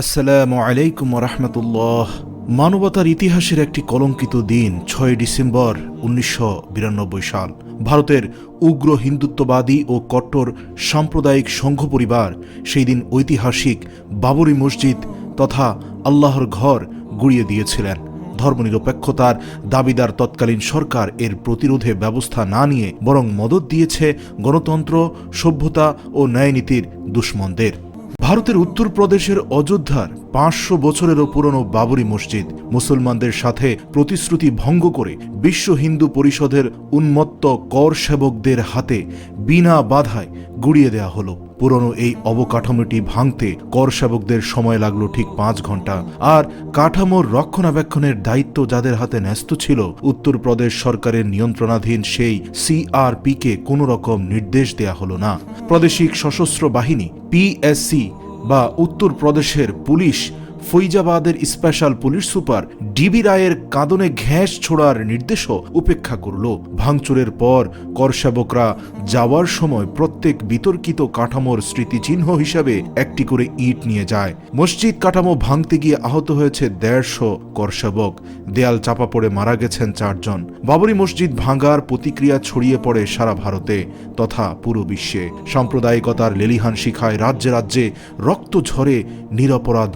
আসসালামু আলাইকুম রহমতুল্লাহ। মানবতার ইতিহাসের একটি কলঙ্কিত দিন, ছয় ডিসেম্বর উনিশশো বিরানব্বই সাল। ভারতের উগ্র হিন্দুত্ববাদী ও কট্টর সাম্প্রদায়িক সংঘ পরিবার সেই দিন ঐতিহাসিক বাবরি মসজিদ তথা আল্লাহর ঘর গুড়িয়ে দিয়েছিলেন। ধর্মনিরপেক্ষতার দাবিদার তৎকালীন সরকার এর প্রতিরোধে ব্যবস্থা না নিয়ে বরং মদত দিয়েছে গণতন্ত্র, সভ্যতা ও ন্যায়নীতির দুশ্মনদের। ভারতের উত্তরপ্রদেশের অযোধ্যার পাঁচশো বছরেরও পুরনো বাবরি মসজিদ মুসলমানদের সাথে প্রতিশ্রুতি ভঙ্গ করে বিশ্ব হিন্দু পরিষদের উন্মত্ত কর সেবকদের হাতে বিনা বাধায় গুড়িয়ে দেয়া হলো। পুরনো এই অবকাঠামোটি ভাঙতে কর সেবকদের সময় লাগল ঠিক পাঁচ ঘণ্টা। আর কাঠামোর রক্ষণাবেক্ষণের দায়িত্ব যাদের হাতে ন্যস্ত ছিল উত্তরপ্রদেশ সরকারের নিয়ন্ত্রণাধীন সেই সিআরপিকে কোনো রকম নির্দেশ দেয়া হলো না। প্রাদেশিক সশস্ত্র বাহিনী পিএসসি বা উত্তরপ্রদেশের পুলিশ ফৈজাবাদের স্পেশাল পুলিশ সুপার ডিবি রায়ের কাঁদনে ঘ্যাস ছোড়ার নির্দেশও উপেক্ষা করল। ভাঙচুরের পর করসেবকরা যাওয়ার সময় প্রত্যেক বিতর্কিত কাঠামোর স্মৃতিচিহ্ন হিসাবে একটি করে ইট নিয়ে যায়। মসজিদ কাঠামো ভাঙতে গিয়ে আহত হয়েছে দেড়শো করসেবক। দেয়াল চাপা পড়ে মারা গেছেন চারজন। বাবরি মসজিদ ভাঙার প্রতিক্রিয়া ছড়িয়ে পড়ে সারা ভারতে তথা পুরো বিশ্বে। সাম্প্রদায়িকতার লেলিহান শিখায় রাজ্যে রাজ্যে রক্ত ঝরে নিরপরাধ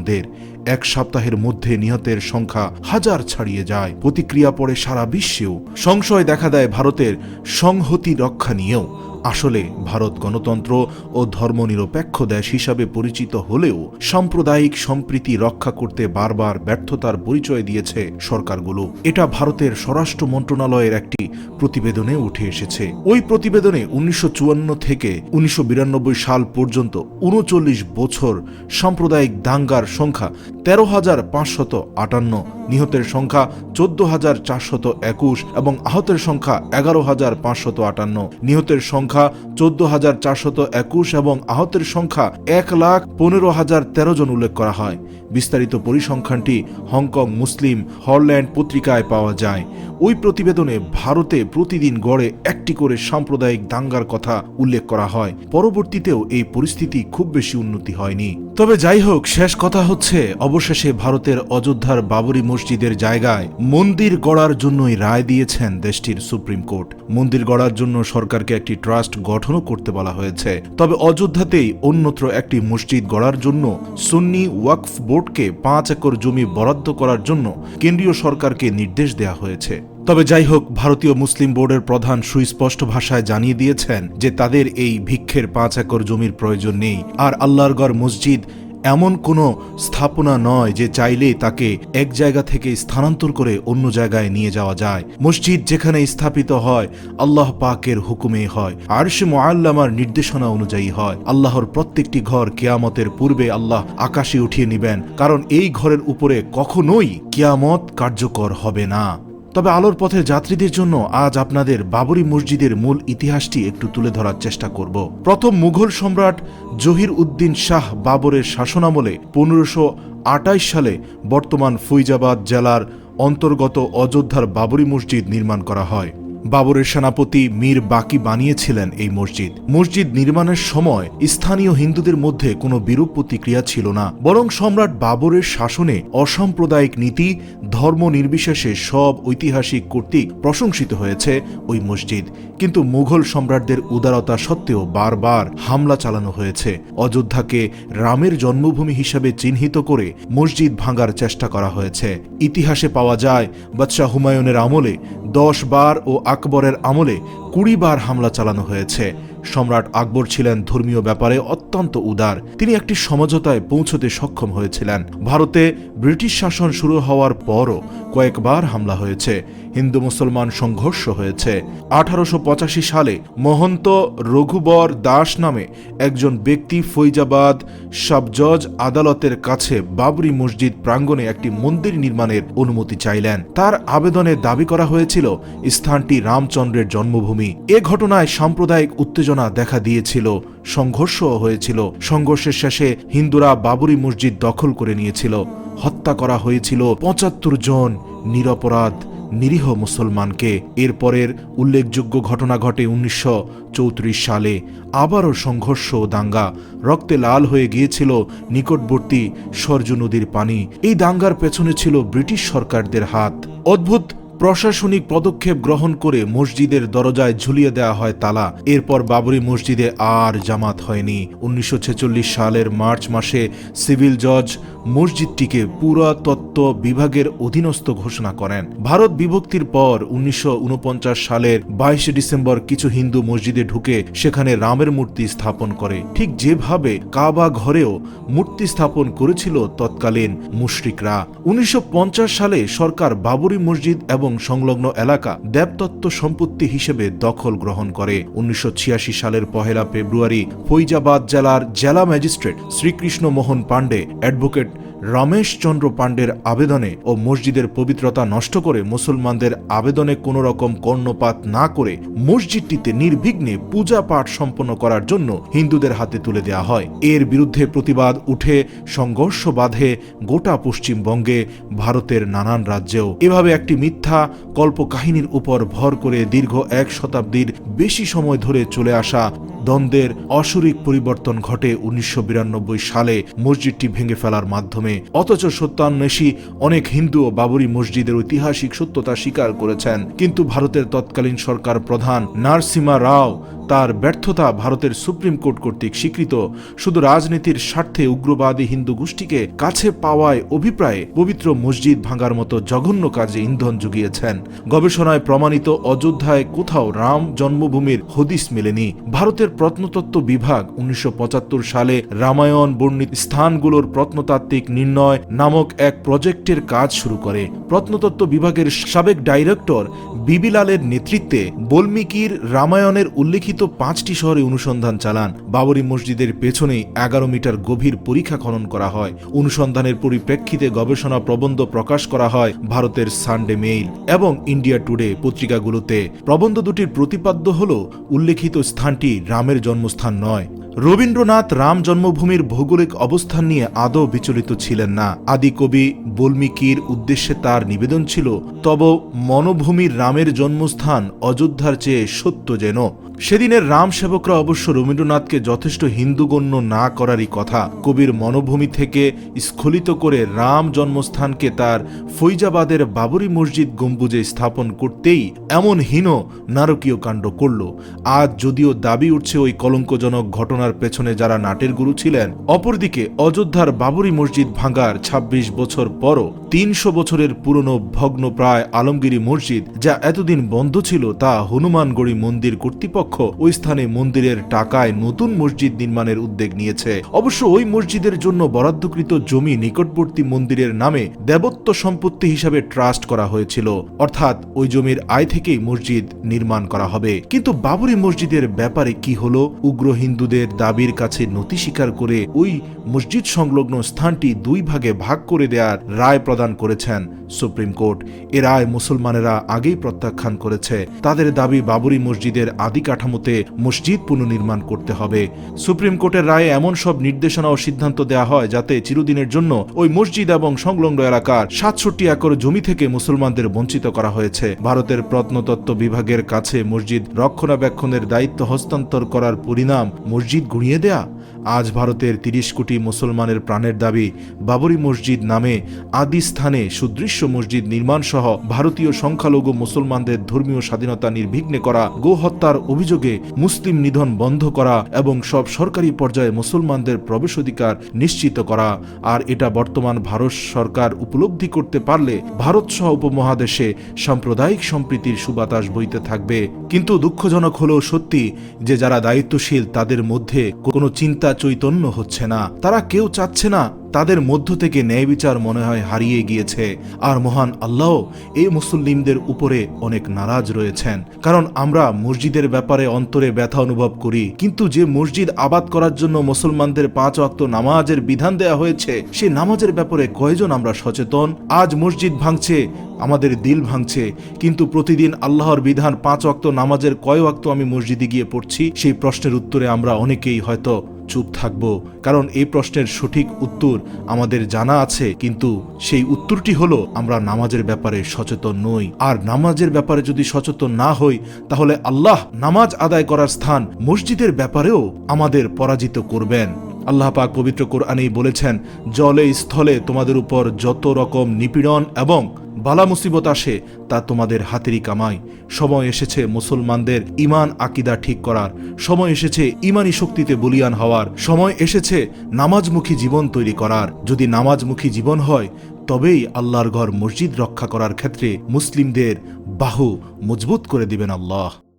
মুসলমানদের এক সপ্তাহের মধ্যে নিহতের সংখ্যা হাজার ছাড়িয়ে যায়। প্রতিক্রিয়া পড়ে সারা বিশ্বেও। সংশয় দেখা দেয় ভারতের সংহতি রক্ষা নিয়েও। আসলে ভারত গণতন্ত্র ও ধর্মনিরপেক্ষ দেশ হিসাবে পরিচিত হলেও সাম্প্রদায়িক সম্প্রীতি রক্ষা করতে বারবার ব্যর্থতার পরিচয় দিয়েছে সরকারগুলো। এটা ভারতের স্বরাষ্ট্র মন্ত্রণালয়ের একটি প্রতিবেদনে উঠে এসেছে। ওই প্রতিবেদনে উনিশশো চুয়ান্ন থেকে উনিশশো বিরানব্বই সাল পর্যন্ত উনচল্লিশ বছর সাম্প্রদায়িক দাঙ্গার সংখ্যা তেরো হাজার পাঁচশত আটান্ন, নিহতের সংখ্যা চোদ্দ হাজার চারশত একুশ এবং আহতের সংখ্যা এগারো হাজার পাঁচশত আটান্ন। নিহতের সংখ্যা চোদ্দ হাজার চারশত একুশ এবং আহতের সংখ্যা এক লাখ পনেরো হাজার তেরো জন উল্লেখ করা হয়। বিস্তারিত পরিসংখ্যানটি হংকং মুসলিম হরল্যান্ড পত্রিকায় পাওয়া যায়। ওই প্রতিবেদনে ভারতে প্রতিদিন গড়ে একটি করে সাম্প্রদায়িক দাঙ্গার কথা উল্লেখ করা হয়। পরবর্তীতেও এই পরিস্থিতি খুব বেশি উন্নতি হয়নি। তবে যাই হোক, শেষ কথা হচ্ছে অবশেষে ভারতের অযোধ্যার বাবরি মসজিদের জায়গায় মন্দির গড়ার জন্যই রায় দিয়েছেন দেশটির সুপ্রিম কোর্ট। মন্দির গড়ার জন্য সরকারকে একটি ট্রাস্ট গঠনও করতে বলা হয়েছে। তবে অযোধ্যাতেই অন্যত্র একটি মসজিদ গড়ার জন্য সুন্নি ওয়াকফ বোর্ডকে পাঁচ একর জমি বরাদ্দ করার জন্য কেন্দ্রীয় সরকারকে নির্দেশ দেওয়া হয়েছে। তবে যাই হোক, ভারতীয় মুসলিম বোর্ডের প্রধান সুস্পষ্ট ভাষায় জানিয়ে দিয়েছেন যে তাদের এই ভিক্ষের পাঁচ একর জমির প্রয়োজন নেই। আর আল্লাহরগড় মসজিদ এমন কোনো স্থাপনা নয় যে চাইলে তাকে এক জায়গা থেকে স্থানান্তর করে অন্য জায়গায় নিয়ে যাওয়া যায়। মসজিদ যেখানে স্থাপিত হয়, আল্লাহ পাকের হুকুমে হয়। আর সে মোয়াল্লামার নির্দেশনা অনুযায়ী হয়। আল্লাহর প্রত্যেকটি ঘর কেয়ামতের পূর্বে আল্লাহ আকাশে উঠিয়ে নিবেন, কারণ এই ঘরের উপরে কখনোই কেয়ামত কার্যকর হবে না। তবে আলোর পথের যাত্রীদের জন্য আজ আপনাদের বাবরি মসজিদের মূল ইতিহাসটি একটু তুলে ধরার চেষ্টা করব। প্রথম মুঘল সম্রাট জহির উদ্দিন শাহ বাবরের শাসনামলে পনেরোশো আটাইশ সালে বর্তমান ফৈজাবাদ জেলার অন্তর্গত অযোধ্যার বাবরি মসজিদ নির্মাণ করা হয়। বাবরের সেনাপতি মীর বাকি বানিয়েছিলেন এই মসজিদ। মসজিদ নির্মাণের সময় স্থানীয় হিন্দুদের মধ্যে কোনো বিরূপ প্রতিক্রিয়া ছিল না, বরং সম্রাট বাবরের শাসনে অসাম্প্রদায়িক নীতি, ধর্ম নির্বিশেষে সব ঐতিহাসিক কর্তৃক প্রশংসিত হয়েছে ওই মসজিদ। কিন্তু মুঘল সম্রাটদের উদারতা সত্ত্বেও বারবার হামলা চালানো হয়েছে। অযোধ্যাকে রামের জন্মভূমি হিসাবে চিহ্নিত করে মসজিদ ভাঙার চেষ্টা করা হয়েছে। ইতিহাসে পাওয়া যায়, বাদশাহ হুমায়ুনের আমলে দশ বার ও আকবরের আমলে কুড়ি বার হামলা চালানো হয়েছে। সম্রাট আকবর ছিলেন ধর্মীয় ব্যাপারে অত্যন্ত উদার। তিনি একটি সমঝোতায় পৌঁছতে সক্ষম হয়েছিলেন। ভারতে ব্রিটিশ শাসন শুরু হওয়ার পরও কয়েকবার হামলা হয়েছে। হিন্দু মুসলমান সংঘর্ষ হয়েছে। আঠারোশো সালে মহন্ত রঘুবর দাস নামে একজন ব্যক্তি ফৈজাবাদ সাবজজ আদালতের কাছে বাবরি মসজিদ প্রাঙ্গণে একটি মন্দির নির্মাণের অনুমতি চাইলেন। তার আবেদনে দাবি করা হয়েছিল, স্থানটি রামচন্দ্রের জন্মভূমি এ ঘটনায় সাম্প্রদায়িক উত্তেজনা দেখা দিয়েছিল সংঘর্ষও হয়েছিল। সংঘর্ষের শেষে হিন্দুরা বাবরি মসজিদ দখল করে নিয়েছিল। হত্যা করা হয়েছিল পঁচাত্তর জন নিরপরাধ, নিরীহ মুসলমানকে। এরপরের উল্লেখযোগ্য ঘটনা ঘটে উনিশশো চৌত্রিশ সালে। আবারও সংঘর্ষ ও দাঙ্গা। রক্তে লাল হয়ে গিয়েছিল নিকটবর্তী সরজু নদীর পানি। এই দাঙ্গার পেছনে ছিল ব্রিটিশ সরকারদের হাত। অদ্ভুত প্রশাসনিক পদক্ষেপ গ্রহণ করে মসজিদের দরজায় ঝুলিয়ে দেওয়া হয় তালা। এরপর বাবরি মসজিদে আর জামাত হয়নি। উনিশশো ছেচল্লিশ সালের মার্চ মাসে সিভিল জজ মসজিদটিকে পুরাতত্ত্ব বিভাগের অধীনস্থ ঘোষণা করেন। ভারত বিভক্তির পর উনিশশো উনপঞ্চাশ সালের বাইশে ডিসেম্বর কিছু হিন্দু মসজিদে ঢুকে সেখানে রামের মূর্তি স্থাপন করে। ঠিক যেভাবে কাবা ঘরেও মূর্তি স্থাপন করেছিল তৎকালীন মুশরিকরা। উনিশশো পঞ্চাশ সালে সরকার বাবরি মসজিদ এবং সংলগ্ন এলাকা দেবতত্ত্ব সম্পত্তি হিসেবে দখল গ্রহণ করে। উনিশশো ছিয়াশি সালের পহেলা ফেব্রুয়ারি ফৈজাবাদ জেলার জেলা ম্যাজিস্ট্রেট শ্রীকৃষ্ণ মোহন পাণ্ডে অ্যাডভোকেট রমেশ চন্দ্র পাণ্ডের আবেদনে ও মসজিদের পবিত্রতা নষ্ট করে মুসলমানদের আবেদনে কোনো রকম কর্ণপাত না করে মসজিদটিতে নির্বিঘ্নে পূজা পাঠ সম্পন্ন করার জন্য হিন্দুদের হাতে তুলে দেওয়া হয়। এর বিরুদ্ধে প্রতিবাদ উঠে সংঘর্ষ বাঁধে গোটা পশ্চিমবঙ্গে, ভারতের নানান রাজ্যেও। এভাবে একটি মিথ্যা কল্পকাহিনীর উপর ভর করে দীর্ঘ এক শতাব্দীর বেশি সময় ধরে চলে আসা দ্বন্দ্বের অসুরিক পরিবর্তন ঘটে উনিশশো বিরানব্বই সালে মসজিদটি ভেঙে ফেলার মাধ্যমে। অথচ সত্যান্বেষী অনেক হিন্দু ও বাবরি মসজিদের ঐতিহাসিক সত্যতা স্বীকার করেছেন। কিন্তু ভারতের তৎকালীন সরকার প্রধান নারসিমা রাও তার ব্যর্থতা ভারতের সুপ্রিম কোর্ট কর্তৃক স্বীকৃত। শুধু রাজনীতির স্বার্থে উগ্রবাদী হিন্দু গোষ্ঠীকে কাছে পাওয়ায় অভিপ্রায়ে পবিত্র মসজিদ ভাঙার মতো জঘন্য কাজে ইন্ধন জুগিয়েছেন। গবেষণায় প্রমাণিত অযোধ্যায় কোথাও রাম জন্মভূমির হদিস মেলেনি। ভারতের প্রত্নতত্ত্ব বিভাগ উনিশশো পঁচাত্তর সালে রামায়ণ বর্ণিত স্থানগুলোর প্রত্নতাত্ত্বিক নির্ণয় নামক এক প্রজেক্টের কাজ শুরু করে। প্রত্নতত্ত্ব বিভাগের সাবেক ডাইরেক্টর বিবিলালের নেতৃত্বে বল্মীকির রামায়ণের উল্লেখিত পাঁচটি শহরে অনুসন্ধান চালান। বাবরি মসজিদের পেছনেই এগারো মিটার গভীর পরীক্ষা খনন করা হয়। অনুসন্ধানের পরিপ্রেক্ষিতে গবেষণা প্রবন্ধ প্রকাশ করা হয় ভারতের সানডে মেইল এবং ইন্ডিয়া টুডে পত্রিকাগুলোতে। প্রবন্ধ দুটির প্রতিপাদ্য হল, উল্লেখিত স্থানটি রামের জন্মস্থান নয়। রবীন্দ্রনাথ রাম জন্মভূমির ভৌগোলিক অবস্থান নিয়ে আদৌ বিচলিত ছিলেন না। আদি কবি বল্মীকির উদ্দেশ্যে তার নিবেদন ছিল, তব মনোভূমির রামের জন্মস্থান অযোধ্যার চেয়ে সত্য যেন। সেদিনের রাম সেবকরা অবশ্য রবীন্দ্রনাথকে যথেষ্ট হিন্দুগণ্য না করারই কথা। কবির মনোভূমি থেকে স্খলিত করে রাম জন্মস্থানকে তার ফৈজাবাদের বাবরি মসজিদ গম্বুজে স্থাপন করতেই এমন হীন নারকীয় কাণ্ড করল। আজ যদিও দাবি উঠছে ওই কলঙ্কজনক ঘটনার পেছনে যারা নাটের গুরু ছিলেন, অপরদিকে অযোধ্যার বাবরি মসজিদ ভাঙার ২৬ বছর পরও তিনশো বছরের পুরনো ভগ্নপ্রায় আলমগিরি মসজিদ যা এতদিন বন্ধ ছিল তা হনুমানগড়ি মন্দির কর্তৃপক্ষ ওই স্থানে মন্দিরের টাকায় নতুন মসজিদ নির্মাণের উদ্যোগ নিয়েছে। অবশ্য ওই মসজিদের জন্য বরাদ্দকৃত জমি নিকটবর্তী মন্দিরের নামে দেবত্ব সম্পত্তি হিসাবে ট্রাস্ট করা হয়েছিল। অর্থাৎ ওই জমির আয় থেকেই মসজিদ নির্মাণ করা হবে। কিন্তু বাবরি মসজিদের ব্যাপারে কি হলো? উগ্র হিন্দুদের দাবির কাছে নথি স্বীকার করে ওই মসজিদ সংলগ্ন স্থানটি দুই ভাগে ভাগ করে দেওয়ার রায় প্রদান করেছেন সুপ্রিম কোর্ট। এ রায় মুসলমানেরা আগেই প্রত্যাখ্যান করেছে। তাদের দাবি বাবরি মসজিদের আদি কাঠামোতে মসজিদ পুনর্নির্মাণ করতে হবে। সুপ্রিম কোর্টের রায়ে এমন সব নির্দেশনা ও সিদ্ধান্ত দেয়া হয় যাতে চিরদিনের জন্য ওই মসজিদ এবং সংলগ্ন এলাকার সাতষট্টি একর জমি থেকে মুসলমানদের বঞ্চিত করা হয়েছে। ভারতের প্রত্নতত্ত্ব বিভাগের কাছে মসজিদ রক্ষণাবেক্ষণের দায়িত্ব হস্তান্তর করার পরিণাম মসজিদ গুঁড়িয়ে দেয়া? আজ ভারতের তিরিশ কোটি মুসলমানের প্রাণের দাবি বাবরি মসজিদ নামে আদি স্থানে সুদৃশ্য মসজিদ নির্মাণ সহ ভারতীয় সংখ্যালঘু মুসলমানদের ধর্মীয় স্বাধীনতা নির্বিঘ্নে করা গোহত্যার অভিযোগে মুসলিম নিধন বন্ধ করা এবং সব সরকারি পর্যায়ে মুসলমানদের প্রবেশাধিকার নিশ্চিত করা। আর এটা বর্তমান ভারত সরকার উপলব্ধি করতে পারলে ভারত সহ উপমহাদেশে সাম্প্রদায়িক সম্প্রীতির সুবাতাস বইতে থাকবে। কিন্তু দুঃখজনক হলেও সত্যি যে যারা দায়িত্বশীল তাদের মধ্যে কোনো চিন্তা চৈতন্য হচ্ছে না। তারা কেউ চাচ্ছে না। তাদের মধ্য থেকে ন্যায় বিচার মনে হয় হারিয়ে গিয়েছে। আর মহান আল্লাহ এই মুসল্লিমদের উপরে অনেক নারাজ রয়েছেন। কারণ আমরা মসজিদের ব্যাপারে অন্তরে ব্যথা অনুভব করি। কিন্তু যে মসজিদ আবাদ করার জন্য মুসলমানদের পাঁচ অক্ত নামাজের বিধান দেয়া হয়েছে, সে নামাজের ব্যাপারে কয়জন আমরা সচেতন? আজ মসজিদ ভাঙছে, আমাদের দিল ভাঙছে। কিন্তু প্রতিদিন আল্লাহর বিধান পাঁচ অক্ত নামাজের কয় অক্ত আমি মসজিদে গিয়ে পড়ছি, সেই প্রশ্নের উত্তরে আমরা অনেকেই হয়তো চুপ থাকব, কারণ এই প্রশ্নের সঠিক উত্তর আমাদের জানা আছে, কিন্তু সেই উত্তরটি হলো, আমরা নামাজের ব্যাপারে সচেতন নই। আর নামাজের ব্যাপারে যদি সচেতন না হই, তাহলে আল্লাহ নামাজ আদায় করার স্থান মসজিদের ব্যাপারেও আমাদের পরাজিত করবেন। আল্লাহ পাক পবিত্র কোরআনেই বলেছেন, জলে স্থলে তোমাদের উপর যত রকম নিপীড়ন এবং বালা মুসিবত আসে, তা তোমাদের হাতেরই কামাই। সময় এসেছে মুসলমানদের ইমান আকিদা ঠিক করার, সময় এসেছে ইমানি শক্তিতে বলিয়ান হওয়ার, সময় এসেছে নামাজমুখী জীবন তৈরি করার। যদি নামাজমুখী জীবন হয়, তবেই আল্লাহর ঘর মসজিদ রক্ষা করার ক্ষেত্রে মুসলিমদের বাহু মজবুত করে দিবেন আল্লাহ।